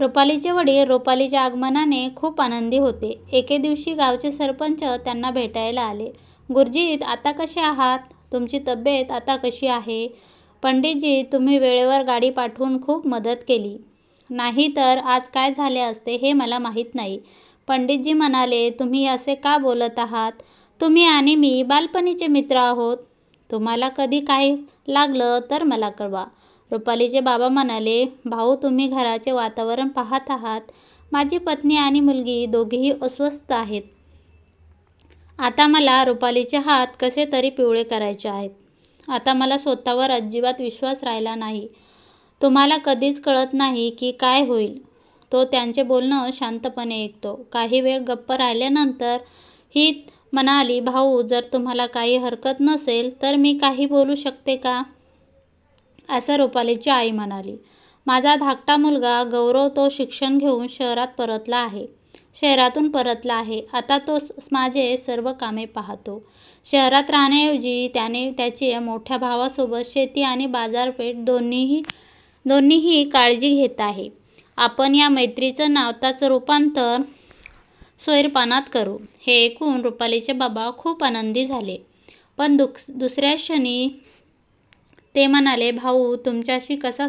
रुपालीचे वडील रुपालीच्या आगमनाने खूप आनंदी होते. एके दिवशी गावचे सरपंच त्यांना भेटायला आले. गुरुजी आता कसे आहात? तुमची तब्येत आता कशी आहे? पंडितजी तुम्ही वेळेवर गाडी पाठवून खूप मदत केली. नाही तर आज काय झाले असते हे मला माहीत नाही. पंडितजी म्हणाले तुम्ही असे का बोलत आहात? तुम्ही आणि मी बालपणीचे मित्र आहोत. तुम्हाला कधी काही लागलं तर मला कळवा. रुपालीचे बाबा म्हणाले भाऊ तुम्ही घराचे वातावरण पाहत आहात. माझी पत्नी आणि मुलगी दोघेही अस्वस्थ आहेत. आता मला रुपालीचे हात कसे तरी पिवळे करायचे आहेत. आता मला स्वतःवर अजिबात विश्वास राहिला नाही. तुम्हाला कधीच कळत नाही की काय होईल. तो त्यांचे बोलणं शांतपणे ऐकतो. काही वेळ गप्प राहिल्यानंतर ही म्हणाली भाऊ जर तुम्हाला काही हरकत नसेल तर मी काही बोलू शकते का? असं रुपालीची आई म्हणाली. माझा धाकटा मुलगा गौरव तो शिक्षण घेऊन शहरात परतला आहे. शहरातून परतला आहे. आता तो माझे सर्व कामे पाहतो. शहरात राहण्याऐवजी त्याने त्याचे मोठ्या भावासोबत शेती आणि बाजारपेठ दोन्हीही दोन्हीही काळजी घेत आहे. आपण या मैत्रीचं नात्याचं रूपांतर सोयरपानात करू. हे ऐकून रुपालीचे बाबा खूप आनंदी झाले. पण दुसऱ्याच क्षणी ते म्हणाले भाऊ तुमच्याशी कसा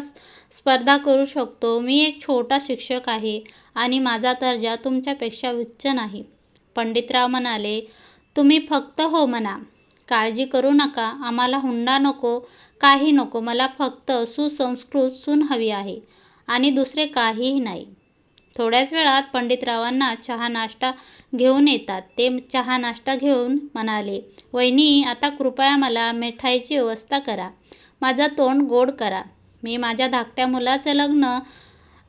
स्पर्धा करू शकतो? मी एक छोटा शिक्षक आहे आणि माझा दर्जा तुमच्यापेक्षा उच्च नाही. पंडितराव म्हणाले तुम्ही फक्त हो म्हणा. काळजी करू नका. आम्हाला हुंडा नको काही नको. मला फक्त सुसंस्कृत सून हवी आहे आणि दुसरे काहीही नाही. थोड्याच वेळात पंडितरावांना चहा नाश्ता घेऊन येतात. ते चहा नाश्ता घेऊन म्हणाले वहिनी आता कृपया मला मिठाईची व्यवस्था करा. माझं तोंड गोड करा. मी माझ्या धाकट्या मुलाचं लग्न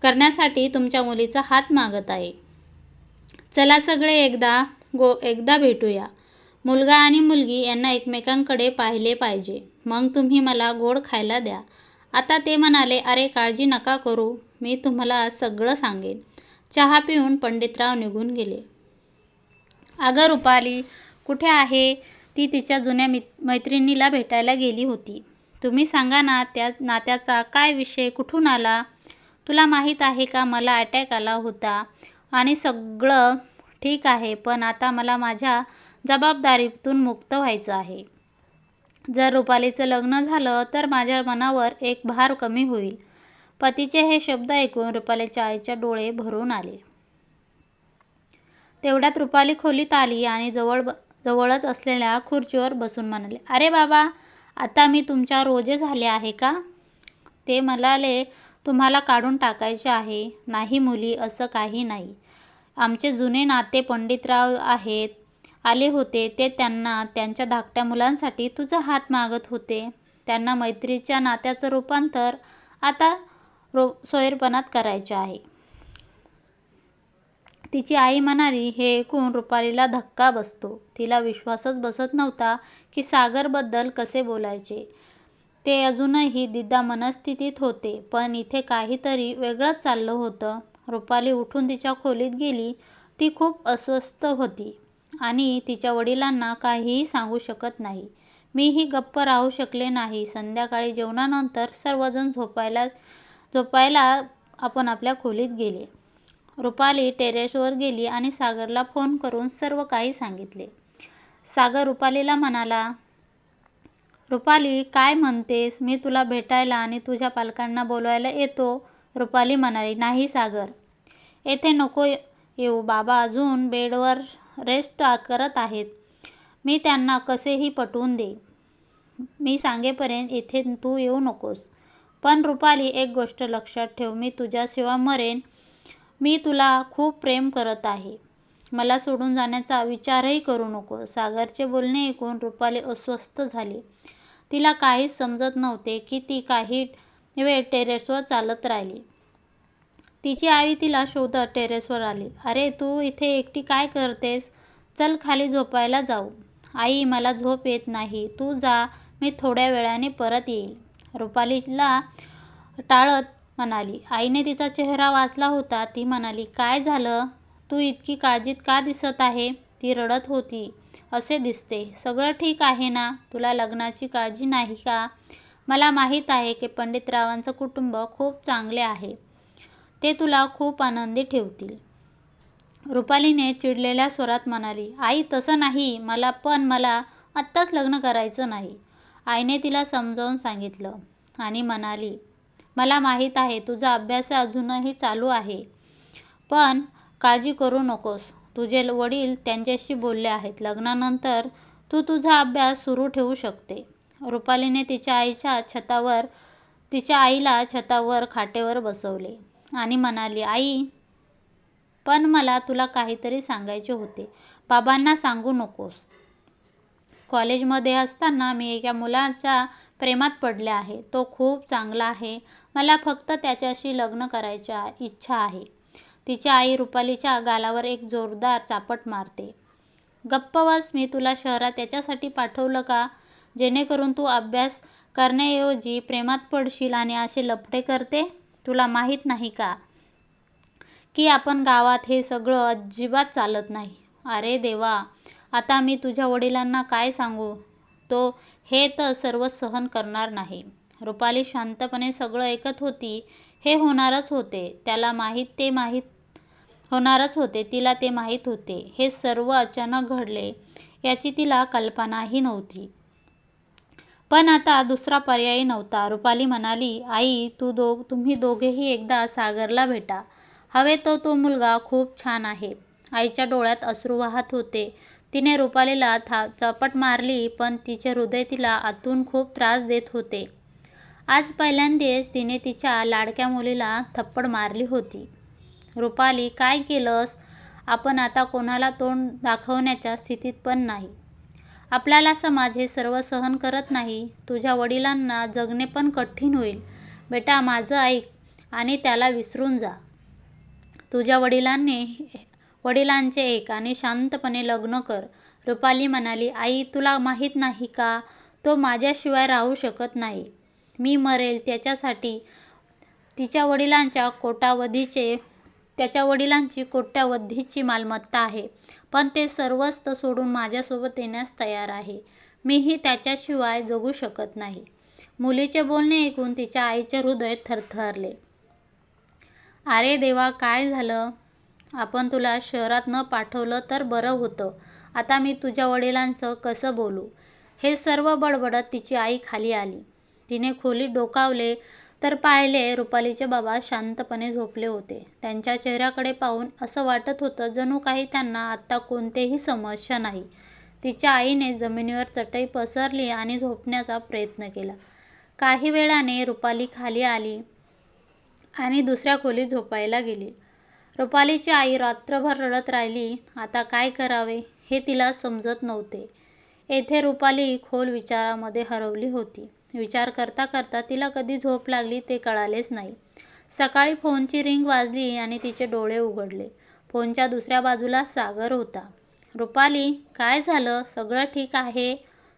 करण्यासाठी तुमच्या मुलीचा हात मागत आहे. चला सगळे एकदा गो एकदा भेटूया. मुलगा आणि मुलगी यांना एकमेकांकडे पाहिले पाहिजे. मग तुम्ही मला गोड खायला द्या. आता ते म्हणाले अरे काळजी नका करू. मी तुम्हाला सगळं सांगेन. चहा पिऊन पंडितराव निघून गेले. अगं रुपाली कुठे आहे? ती तिच्या जुन्या मैत्रिणीला भेटायला गेली होती. तुम्ही सांगा ना त्या नात्याचा काय विषय कुठून आला? तुला माहीत आहे का मला अटॅक आला होता आणि सगळं ठीक आहे पण आता मला माझ्या जबाबदारीतून मुक्त व्हायचं आहे. जर रुपालीचं लग्न झालं तर माझ्या मनावर एक भार कमी होईल. पतीचे हे शब्द ऐकून रुपालीच्या आईच्या डोळे भरून आले. तेवढ्यात रुपाली खोलीत आली आणि जवळ जवळच असलेल्या खुर्चीवर बसून म्हणाले अरे बाबा आता मी तुमच्या रोजे झाले आहे का? ते म्हणाले तुम्हाला काढून टाकायचे आहे. नाही मुली असं काही नाही. आमचे जुने नाते पंडितराव आहेत आले होते ते त्यांना त्यांच्या धाकट्या मुलांसाठी तुझा हात मागत होते. त्यांना मैत्रीच्या नात्याचं रूपांतर आता रो सोयरपणात करायचे आहे. तिची आई म्हणाली. हे ऐकून रुपालीला धक्का बसतो. तिला विश्वासच बसत नव्हता की सागरबद्दल कसे बोलायचे. ते अजूनही दिदा मनस्थितीत होते. पण इथे काहीतरी वेगळंच चाललं होतं. रुपाली उठून तिच्या खोलीत गेली. ती खूप अस्वस्थ होती आणि तिच्या वडिलांना काहीही सांगू शकत नाही. मीही गप्प राहू शकले नाही. संध्याकाळी जेवणानंतर सर्वजण झोपायला झोपायला आपण आपल्या खोलीत गेले. रुपाली टेरेसवर गेली आणि सागरला फोन करून सर्व काही सांगितले. सागर रुपालीला म्हणाला रुपाली काय म्हणतेस? मी तुला भेटायला आणि तुझ्या पालकांना बोलवायला येतो. रुपाली म्हणाली नाही सागर. येथे नको येऊ. बाबा अजून बेडवर रेस्ट करत आहेत. मी त्यांना कसेही पटवून देईन. मी सांगेपर्यंत इथे तू येऊ नकोस. पण रुपाली एक गोष्ट लक्षात ठेव. मी तुझ्याशिवाय मरेन. मी तुला खूप प्रेम करत आहे. मला सोडून जाण्याचा विचारही करू नको सागरचे बोलणे ऐकून रुपाली अस्वस्थ झाली. तिला काहीच समजत नव्हते की ती काही वेळ टेरेसवर चालत राहिली. तिची आई तिला शोधत टेरेसवर आली. अरे तू इथे एकटी काय करतेस? चल खाली झोपायला जाऊ. आई मला झोप येत नाही. तू जा. मी थोड्या वेळाने परत येईल रुपालीला टाळत म्हणाली. आईने तिचा चेहरा वाचला होता. ती म्हणाली काय झालं? तू इतकी काळजीत का दिसत आहे? ती रडत होती असे दिसते. सगळं ठीक आहे ना? तुला लग्नाची काळजी नाही का? मला माहीत आहे की पंडितरावांचं कुटुंब खूप चांगले आहे. ते तुला खूप आनंदी ठेवतील रुपालीने चिडलेल्या स्वरात म्हणाली आई तसं नाही मला पण मला आत्ताच लग्न करायचं नाही आईने तिला समजावून सांगितलं आणि म्हणाली मला माहीत आहे तुझा अभ्यास अजूनही चालू आहे. पण काळजी करू नकोस. तुझे वडील त्यांच्याशी बोलले आहेत. लग्नानंतर तू तुझा अभ्यास सुरू ठेवू शकते. रुपालीने तिच्या आईच्या छतावर तिच्या आईला छतावर खाटेवर बसवले आणि म्हणाली आई पण मला तुला काहीतरी सांगायचे होते. बाबांना सांगू नकोस. कॉलेजमध्ये असताना मी एका मुलाच्या प्रेमात पडले आहे. तो खूप चांगला आहे. मला फक्त त्याच्याशी लग्न करायची इच्छा आहे. तिची आई रुपालीच्या गालावर एक जोरदार चापट मारते. गप्प मी तुला शहरात त्याच्यासाठी पाठवलं का? जेणेकरून तू अभ्यास करण्याऐवजी प्रेमात पडशील आणि असे लपटे करते? तुला माहीत नाही का की आपण गावात हे सगळं अजिबात चालत नाही? अरे देवा आता मी तुझ्या वडिलांना काय सांगू? तो हे तर सर्व सहन करणार नाही. रुपाली शांतपणे सगळं ऐकत होती. हे होणारच होते. त्याला माहीत ते माहीत होणारच होते. तिला ते माहीत होते. हे सर्व अचानक घडले याची तिला कल्पनाही नव्हती. पण आता दुसरा पर्याय नव्हता. रुपाली म्हणाली आई तू दो तुम्ही दोघेही एकदा सागरला भेटा. हवे तो तो मुलगा खूप छान आहे. आईच्या डोळ्यात अश्रू वाहत होते. तिने रुपालीला था चपट मारली पण तिचे हृदय तिला आतून खूप त्रास देत होते. आज पहिल्यांदाच तिने तिच्या लाडक्या मुलीला थप्पड मारली होती. रुपाली काय केलंस? आपण आता कोणाला तोंड दाखवण्याच्या स्थितीत पण नाही. आपल्याला समाज हे सर्व सहन करत नाही. तुझ्या वडिलांना जगणे पण कठीण होईल. बेटा माझं ऐक आणि त्याला विसरून जा. तुझ्या वडिलांनी वडिलांचे एक आणि शांतपणे लग्न कर. रुपाली म्हणाली आई तुला माहीत नाही का? तो माझ्याशिवाय राहू शकत नाही. मी मरेल त्याच्यासाठी तिच्या वडिलांच्या कोटावधीचे त्याच्या वडिलांची कोट्यावधीची मालमत्ता आहे. पण ते सर्वस्त सोडून माझ्यासोबत येण्यास तयार आहे. मीही त्याच्याशिवाय जगू शकत नाही. मुलीचे बोलणे ऐकून तिच्या आईचे हृदय थरथरले. अरे देवा काय झालं? आपण तुला शहरात न पाठवलं तर बरं होतं. आता मी तुझ्या वडिलांचं कसं बोलू? हे सर्व बडबडत तिची आई खाली आली. तिने खोलीत डोकावले तर पाहिले रुपालीचे बाबा शांतपणे झोपले होते. त्यांच्या चेहऱ्याकडे पाहून असं वाटत होतं जणू काही त्यांना आत्ता कोणतेही समस्या नाही. तिच्या आईने जमिनीवर चटई पसरली आणि झोपण्याचा प्रयत्न केला. काही वेळाने रुपाली खाली आली आणि दुसऱ्या खोलीत झोपायला गेली. रुपालीची आई रात्रभर रडत राहिली आता काय करावे? हे तिला समजत नव्हते. येथे रुपाली खोल विचारामध्ये हरवली होती. विचार करता करता तिला कधी झोप लागली ते कळालेच नाही. सकाळी फोनची रिंग वाजली आणि तिचे डोळे उघडले. फोनच्या दुसऱ्या बाजूला सागर होता. रुपाली काय झालं? सगळं ठीक आहे?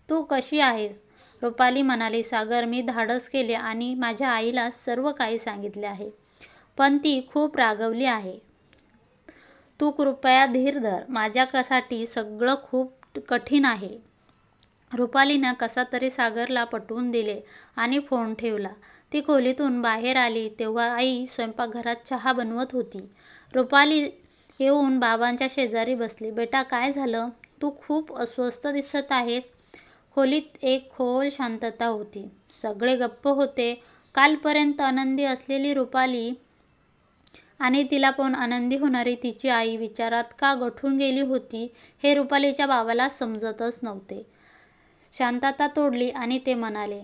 तू कशी आहेस? रुपाली म्हणाली सागर मी धाडस केले आणि माझ्या आईला सर्व काही सांगितले आहे. पण ती खूप रागवली आहे. तू कृपया धीर धर. माझ्यासाठी सगळं खूप कठीण आहे. रुपालीनं कसा तरी सागरला पटवून दिले आणि फोन ठेवला. ती खोलीतून बाहेर आली तेव्हा आई स्वयंपाकघरात चहा बनवत होती. रुपाली येऊन बाबांच्या शेजारी बसली. बेटा काय झालं? तू खूप अस्वस्थ दिसत आहेस. खोलीत एक खोल शांतता होती. सगळे गप्प होते. कालपर्यंत आनंदी असलेली रुपाली आणि तिला पण आनंदी होणारी तिची आई विचारात का गठून गेली होती हे रुपालीच्या बाबाला समजतच नव्हते. शांतता तोडली आणि ते म्हणाले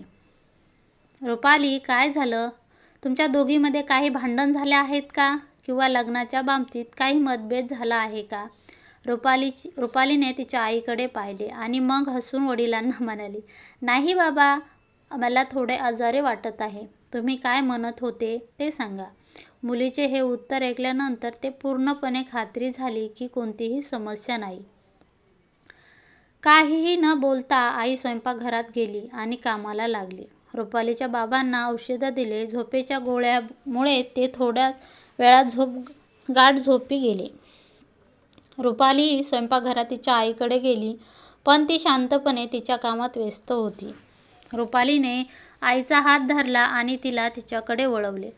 रुपाली काय झालं? तुमच्या दोघीमध्ये काही भांडण झाले आहेत का? किंवा लग्नाच्या बाबतीत काही मतभेद झाला आहे का? रुपालीची रुपालीने तिच्या आईकडे पाहिले आणि मग हसून वडिलांना म्हणाली नाही बाबा मला थोडे आजारे वाटत आहे. तुम्ही काय म्हणत होते ते सांगा. मुलीचे हे उत्तर ऐकल्यानंतर ते पूर्णपणे खात्री झाली की कोणतीही समस्या नाही. काहीही न बोलता आई स्वयंपाकघरात गेली आणि कामाला लागली. रुपालीच्या बाबांना औषधं दिले. झोपेच्या गोळ्यामुळे ते थोड्याच वेळात झोप गाठ झोपी गेले. रुपाली स्वयंपाकघरात तिच्या आईकडे गेली पण ती शांतपणे तिच्या कामात व्यस्त होती. रुपालीने आईचा हात धरला आणि तिला तिच्याकडे वळवले.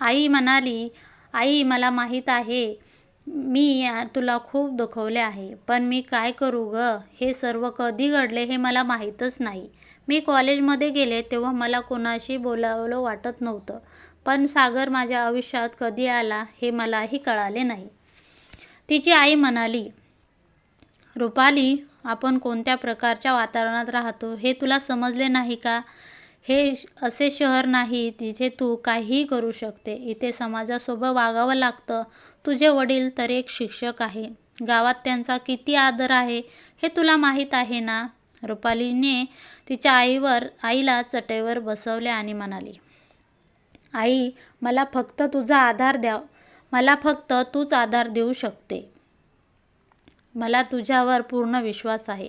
आई म्हणाली आई मला माहीत आहे मी तुला खूप दुखवले आहे पण मी काय करू ग? हे सर्व कधी घडले हे मला माहीतच नाही. मी कॉलेजमध्ये गेले तेव्हा मला कोणाशी बोलावलं वाटत नव्हतं पण सागर माझ्या आयुष्यात कधी आला हे मलाही कळाले नाही. तिची आई म्हणाली रुपाली आपण कोणत्या प्रकारच्या वातावरणात राहतो हे तुला समजले नाही का? हे असे शहर नाही तिथे तू काहीही करू शकते. इथे समाजासोबत वागावं लागतं. तुझे वडील तर एक शिक्षक आहे. गावात त्यांचा किती आदर आहे हे तुला माहीत आहे ना? रुपालीने तिच्या आईवर आईला चटईवर बसवले आणि म्हणाली आई मला फक्त तुझा आधार द्या. मला फक्त तूच आधार देऊ शकते. मला तुझ्यावर पूर्ण विश्वास आहे.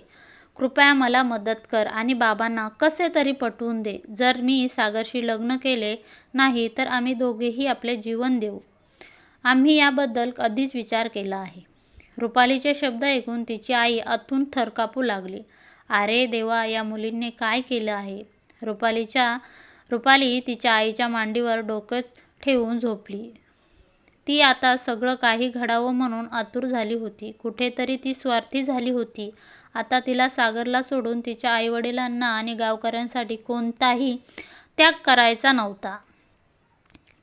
कृपया मला मदत कर आणि बाबांना कसे तरी पटवून दे. जर मी सागरशी लग्न केले नाही तर आम्ही दोघेही आपले जीवन देऊ. आम्ही याबद्दल कधीच विचार केला आहे. रुपालीचे शब्द ऐकून तिची आई आतून थरकापू लागली. अरे देवा या मुलींनी काय केलं आहे? रुपालीच्या रुपाली तिच्या आईच्या मांडीवर डोकं ठेवून झोपली. ती आता सगळं काही घडावं म्हणून आतुर झाली होती. कुठेतरी ती स्वार्थी झाली होती. आता तिला सागरला सोडून तिच्या आईवडिलांना आणि गावकऱ्यांसाठी कोणताही त्याग करायचा नव्हता.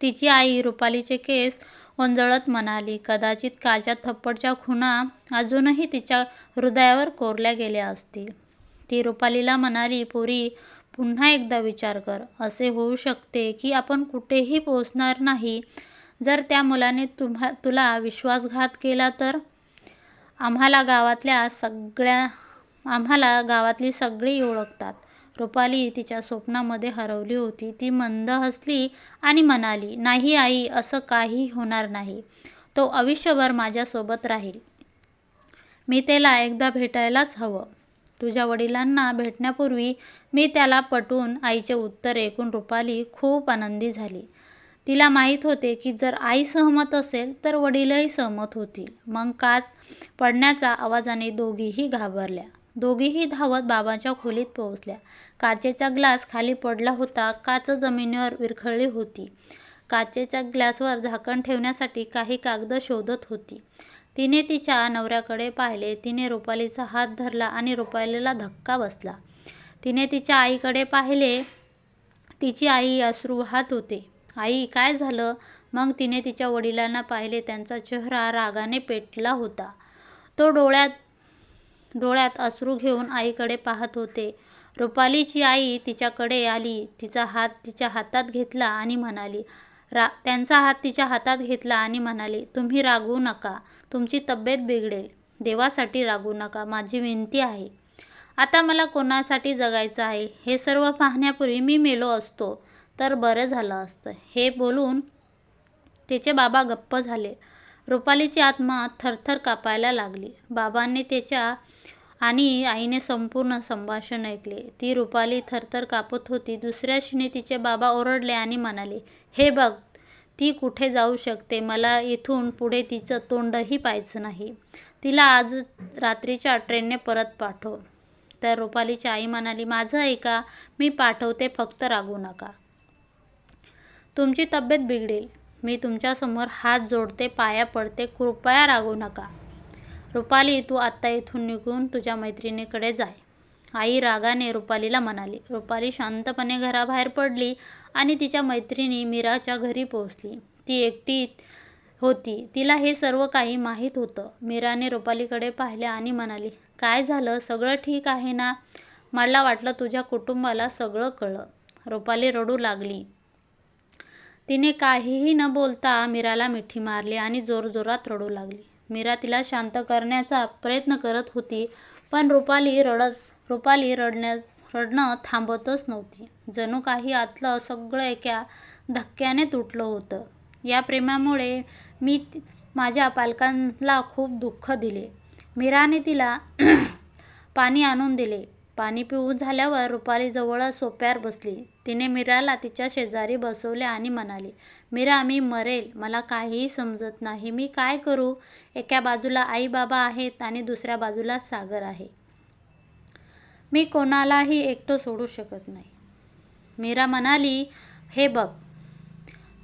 तिची आई रुपालीचे केस ओंजळत म्हणाली कदाचित कालच्या थप्पडच्या खुणा अजूनही तिच्या हृदयावर कोरल्या गेल्या असतील. ती रुपालीला म्हणाली पोरी पुन्हा एकदा विचार कर. असे होऊ शकते की आपण कुठेही पोचणार नाही. जर त्या मुलाने तुम्हा तुला विश्वासघात केला तर आम्हाला गावातल्या सगळ्या आम्हाला गावातली सगळी ओळखतात. रुपाली तिच्या स्वप्नामध्ये हरवली होती. ती मंद हसली आणि म्हणाली नाही आई असं काही होणार नाही. तो आयुष्यभर माझ्यासोबत राहील. मी त्याला एकदा भेटायलाच हवं. तुझ्या वडिलांना भेटण्यापूर्वी मी त्याला पटून आईचे उत्तर ऐकून रुपाली खूप आनंदी झाली. तिला माहीत होते की जर आई सहमत असेल तर वडीलही सहमत होतील. मग काच पडण्याच्या आवाजाने दोघीही घाबरल्या. दोघीही धावत बाबांच्या खोलीत पोहोचल्या. काचेचा ग्लास खाली पडला होता. काच जमिनीवर विरखळली होती. काचेच्या ग्लासवर झाकण ठेवण्यासाठी काही कागद शोधत होती. तिने तिच्या नवऱ्याकडे पाहिले. तिने रुपालीचा हात धरला आणि रुपालीला धक्का बसला. तिने तिच्या आईकडे पाहिले. तिची आई अश्रू वाहत होते. आई काय झालं? मग तिने तिच्या वडिलांना पाहिले. त्यांचा चेहरा रागाने पेटला होता. तो डोळ्यात डोळ्यात अश्रू घेऊन आईकडे पाहत होते. रुपालीची आई तिच्याकडे आली. तिचा हात तिच्या हातात घेतला आणि म्हणाली रा त्यांचा हात तिच्या हातात घेतला आणि म्हणाली तुम्ही रागवू नका. तुमची तब्येत बिघडेल. देवासाठी रागवू नका. माझी विनंती आहे. आता मला कोणासाठी जगायचं आहे? हे सर्व पाहण्यापूर्वी मी मेलो असतो. तर बरं झालं असतं हे बोलून तिचे बाबा गप्प झाले. रुपालीची आत्मा थरथर कापायला लागली. बाबांनी त्याच्या आणि आईने संपूर्ण संभाषण ऐकले. ती रुपाली थरथर कापत होती. दुसऱ्या क्षणी तिचे बाबा ओरडले आणि म्हणाले हे बघ ती कुठे जाऊ शकते? मला इथून पुढे तिचं तोंडही पाहायचं नाही. तिला आज रात्रीच्या ट्रेनने परत पाठव. तर रुपालीची आई म्हणाली माझं ऐका मी पाठवते फक्त रागू नका. तुमची तब्येत बिघडेल. मी तुमच्यासमोर हात जोडते पाया पडते कृपया रागू नका. रुपाली तू आत्ता इथून निघून तुझ्या मैत्रिणीकडे जाय. आई रागाने रुपालीला म्हणाली. रुपाली शांतपणे घराबाहेर पडली आणि तिच्या मैत्रिणी मीराच्या घरी पोहोचली. ती एकटी होती. तिला हे सर्व काही माहीत होतं. मीराने रुपालीकडे पाहिले आणि म्हणाली काय झालं? सगळं ठीक आहे ना? मला वाटलं तुझ्या कुटुंबाला सगळं कळलं. रुपाली रडू लागली. तिने काहीही न बोलता मीराला मिठी मारली आणि जोरजोरात रडू लागली. मीरा तिला शांत करण्याचा प्रयत्न करत होती पण रुपाली रडत रुपाली रडण्या रडणं थांबतच नव्हती. जणू काही आतलं सगळं एका धक्क्याने तुटलं होतं. या प्रेमामुळे मी माझ्या पालकांना खूप दुःख दिले. मीराने तिला पाणी आणून दिले. पाणी पिऊन झाल्यावर रुपाली जवळ सोप्यावर बसली. तिने मीराला तिच्या शेजारी बसवले आणि म्हणाली मीरा मी मरेल. मला काहीही समजत नाही. मी काय करू? एका बाजूला आई बाबा आहेत आणि दुसऱ्या बाजूला सागर आहे. मी कोणालाही एकटं सोडू शकत नाही. मीरा म्हणाली हे बघ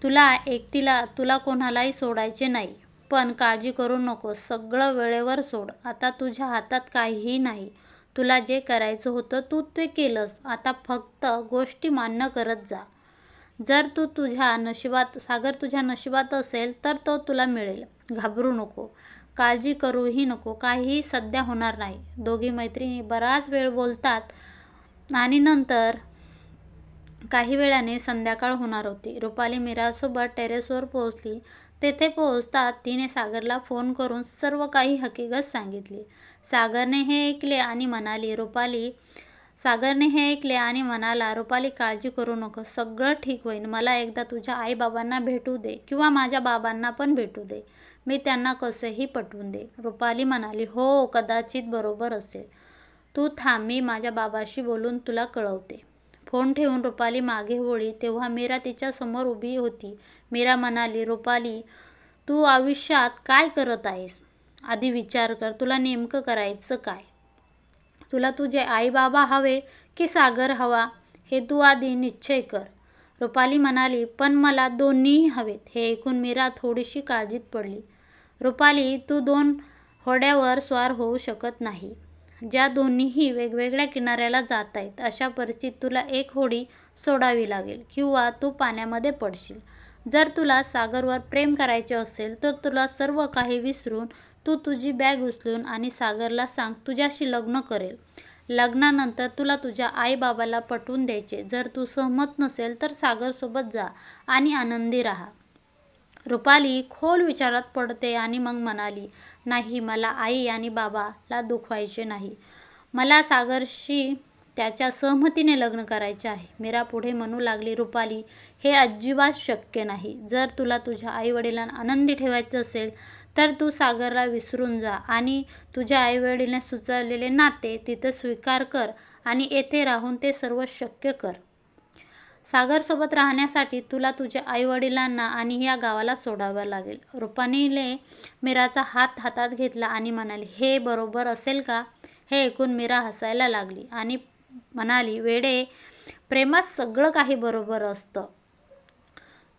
तुला एकटीला तुला कोणालाही सोडायचे नाही. पण काळजी करू नकोस. सगळं वेळेवर सोड. आता तुझ्या हातात काहीही नाही. तुला जे करायचं होतं तू ते केलंस. आता फक्त गोष्टी मान्य करत जा. जर तू तुझ्या नशिबात सागर तुझ्या नशिबात असेल तर तो तुला मिळेल. घाबरू नको. काळजी करूही नको. काहीही सध्या होणार नाही. दोघी मैत्रिणी बराच वेळ बोलतात आणि नंतर काही वेळाने संध्याकाळ होणार होती. रुपाली मीरासोबत टेरेसवर पोहोचली. तेथे पोहोचतात तिने सागरला फोन करून सर्व काही हकीकत सांगितली. सागरने हे ऐकले आणि म्हणाली रुपाली सागरने हे ऐकले आणि म्हणाला रुपाली काळजी करू नको सगळं ठीक होईल मला एकदा तुझ्या आईबाबांना भेटू दे किंवा माझ्या बाबांना पण भेटू दे. मी त्यांना कसंही पटवून दे. रुपाली म्हणाली हो कदाचित बरोबर असेल. तू थांब मी माझ्या बाबाशी बोलून तुला कळवते. फोन ठेवून रुपाली मागे वळी तेव्हा मीरा तिच्या समोर उभी होती. मीरा म्हणाली रुपाली तू आयुष्यात काय करत आहेस आधी विचार कर तुला नेमकं करायचं काय? तुला तुझे आई बाबा हवे की सागर हवा? हे तू आधी निश्चय कर रुपाली म्हणाली पण मला दोन्हीही हवेत हे ऐकून मीरा थोडीशी काळजीत पडली. रुपाली तू दोन होड्यावर स्वार होऊ शकत नाही. ज्या दोन्हीही वेगवेगळ्या किनाऱ्याला जात आहेत अशा परिस्थितीत तुला एक होडी सोडावी लागेल किंवा तू पाण्यामध्ये पडशील. जर तुला सागरवर प्रेम करायचे असेल तर तुला सर्व काही विसरून तू तुझी बॅग उचलून आणि सागरला सांग तुझ्याशी लग्न करेल. लग्नानंतर तुला तुझ्या आईबाबाला पटवून द्यायचे. जर तू सहमत नसेल तर सागरसोबत जा आणि आनंदी राहा. रुपाली खोल विचारात पडते आणि मग म्हणाली नाही मला आई आणि बाबाला दुखवायचे नाही. मला सागरशी त्याच्या सहमतीने लग्न करायचे आहे. मीरा पुढे म्हणू लागली रुपाली हे अजिबात शक्य नाही. जर तुला तुझ्या आईवडिलांना आनंदी ठेवायचं असेल तर तू सागरला विसरून जा आणि तुझ्या आईवडिलांनी सुचवलेले नाते तिथं स्वीकार कर आणि येथे राहून ते सर्व शक्य कर. सागरसोबत राहण्यासाठी तुला तुझ्या आईवडिलांना आणि या गावाला सोडावं लागेल. रुपानीने मीराचा हात हातात घेतला आणि म्हणाले हे बरोबर असेल का? हे ऐकून मीरा हसायला लागली आणि म्हणाली वेडे प्रेमात सगळं काही बरोबर असतं.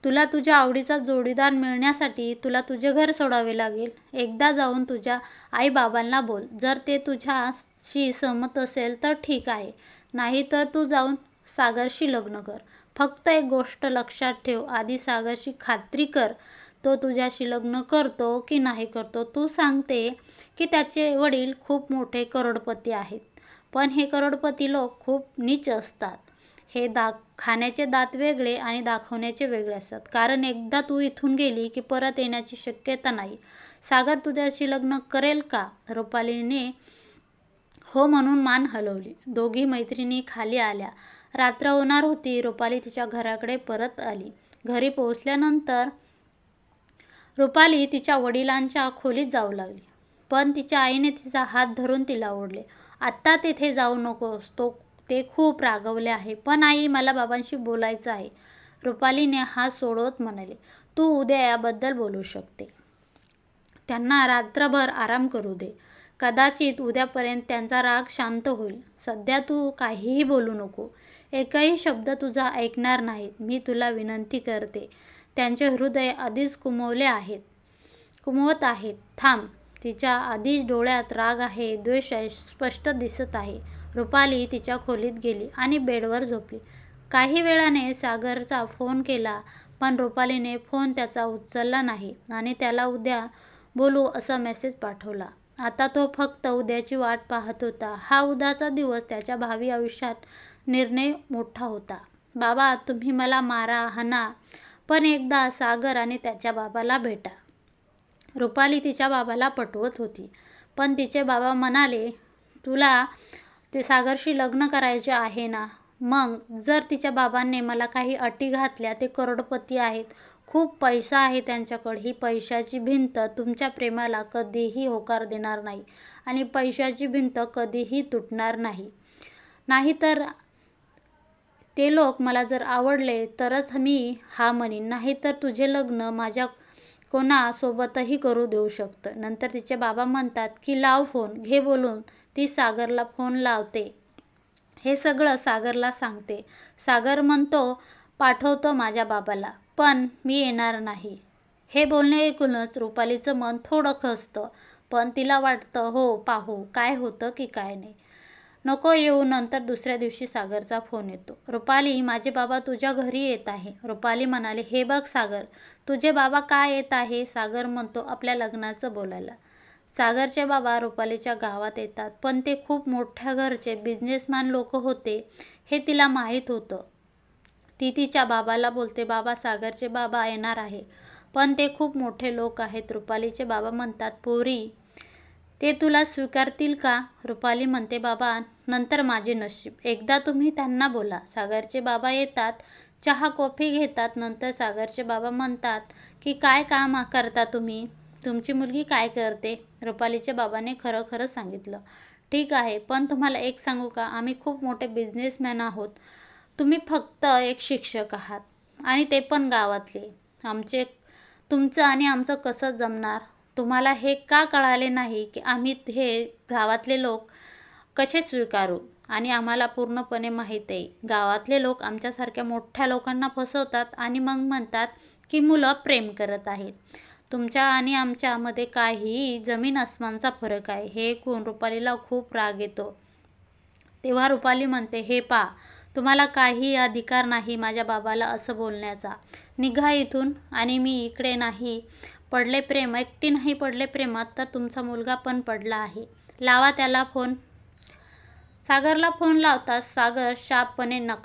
तुला तुझ्या आवडीचा जोडीदार मिळण्यासाठी तुला तुझे घर सोडावे लागेल. एकदा जाऊन तुझ्या आईबाबांना बोल. जर ते तुझ्याशी सहमत असेल तर ठीक आहे. नाही तर तू जाऊन सागरशी लग्न कर. फक्त एक गोष्ट लक्षात ठेव. आधी सागरशी खात्री कर तो तुझ्याशी लग्न करतो की नाही करतो. तू सांगते की त्याचे वडील खूप मोठे करोडपती आहेत. पण हे करोडपती लोक खूप नीच असतात. हे दा खाण्याचे दात वेगळे आणि दाखवण्याचे वेगळे असतात. कारण एकदा तू इथून गेली की परत येण्याची शक्यता नाही. सागर तुझ्याशी लग्न करेल का? रुपालीने हो म्हणून मान हलवली. दोघी मैत्रिणी खाली आल्या. रात्र होणार होती. रुपाली तिच्या घराकडे परत आली. घरी पोहोचल्यानंतर रुपाली तिच्या वडिलांच्या खोलीत जाऊ लागली. पण तिच्या आईने तिचा हात धरून तिला ओढले. आत्ता तेथे जाऊ नकोस. तो ते खूप रागवले आहे. पण आई मला बाबांशी बोलायचं आहे. रुपालीने हात सोडवत म्हणाले तू उद्या याबद्दल बोलू शकते. त्यांना रात्रभर आराम करू दे. कदाचित उद्यापर्यंत त्यांचा राग शांत होईल. सध्या तू काहीही बोलू नको. एकही शब्द तुझा ऐकणार नाहीत. मी तुला विनंती करते. त्यांचे हृदय आधीच कुमवले आहेत. कुमवत आहेत. थांब. तिच्या आधीच डोळ्यात राग आहे द्वेष आहे स्पष्ट दिसत आहे. रुपाली तिच्या खोलीत गेली आणि बेडवर झोपली. काही वेळाने सागरचा फोन केला पण रुपालीने फोन त्याचा उचलला नाही आणि त्याला उद्या बोलू असा मेसेज पाठवला. आता तो फक्त उद्याची वाट पाहत होता. हा उद्याचा दिवस त्याच्या भावी आयुष्यात निर्णय मोठा होता. बाबा तुम्ही मला मारा हना. पण एकदा सागर आणि त्याच्या बाबाला भेटा. रुपाली तिच्या बाबाला पटवत होती. पण तिचे बाबा म्हणाले तुला ते सागरशी लग्न करायचे आहे ना? मग जर तिच्या बाबांनी मला काही अटी घातल्या ते करोडपती आहेत. खूप पैसा आहे त्यांच्याकडे. ही पैशाची भिंत तुमच्या प्रेमाला कधीही होकार देणार नाही आणि पैशाची भिंत कधीही तुटणार नाही. नाहीतर ते लोक मला जर आवडले तरच मी हा म्हणेन. नाहीतर तुझे लग्न माझ्या कोणासोबतही करू देऊ शकतं. नंतर तिचे बाबा म्हणतात की लाव फोन. घे बोलून ती सागरला फोन लावते. हे सगळं सागरला सांगते. सागर म्हणतो पाठवतो माझ्या बाबाला पण मी येणार नाही. हे बोलणे ऐकूनच रुपालीचं मन थोडं खसतं पण तिला वाटतं हो पाहू काय होतं की काय नाही. नको येऊ नंतर दुसऱ्या दिवशी सागरचा फोन येतो. रुपाली माझे बाबा तुझ्या घरी येत आहे. रुपाली म्हणाले हे बघ सागर तुझे बाबा काय येत आहे? सागर म्हणतो आपल्या लग्नाचं बोलायला. सागरचे बाबा रुपालीच्या गावात येतात पण ते खूप मोठ्या घरचे बिझनेसमॅन लोक होते हे तिला माहीत होतं. ती तिच्या बाबाला बोलते बाबा सागरचे बाबा येणार आहे. पण ते खूप मोठे लोक आहेत रुपालीचे बाबा म्हणतात पोरी ते तुला स्वीकारतील का? रुपाली म्हणते बाबा नंतर माझे नशीब. एकदा तुम्ही त्यांना बोला. सागरचे बाबा येतात चहा कॉफी घेतात. नंतर सागरचे बाबा म्हणतात की काय काम करता तुम्ही? तुमची मुलगी काय करते? रुपालीच्या बाबाने खरं खरं सांगितलं. ठीक आहे पण तुम्हाला एक सांगू का? आम्ही खूप मोठे बिझनेसमॅन आहोत. तुम्ही फक्त एक शिक्षक आहात आणि ते पण गावातले. आमचे तुमचं आणि आमचं कसं जमणार? तुम्हाला हे का कळाले नाही की आम्ही हे गावातले लोक कसे स्वीकारू? आणि आम्हाला पूर्णपणे माहीत आहे. गावातले लोक आमच्यासारख्या मोठ्या लोकांना फसवतात आणि मग म्हणतात की मुलं प्रेम करत आहेत. तुमच्या आणि आमच्यामध्ये काही जमीन अस्मानचा फरक आहे. हे ऐकून रुपालीला खूप राग येतो. तेव्हा रुपाली म्हणते हे पा तुम्हाला काही अधिकार नाही माझ्या बाबाला असं बोलण्याचा. निघा इथून आणि मी इकडे नाही पडले प्रेम एकटी नाही पडले प्रेमात तर तुमचा मुलगा पण पडला आहे. लावा त्याला फोन. सागरला फोन लावताच सागर शापपणे नकार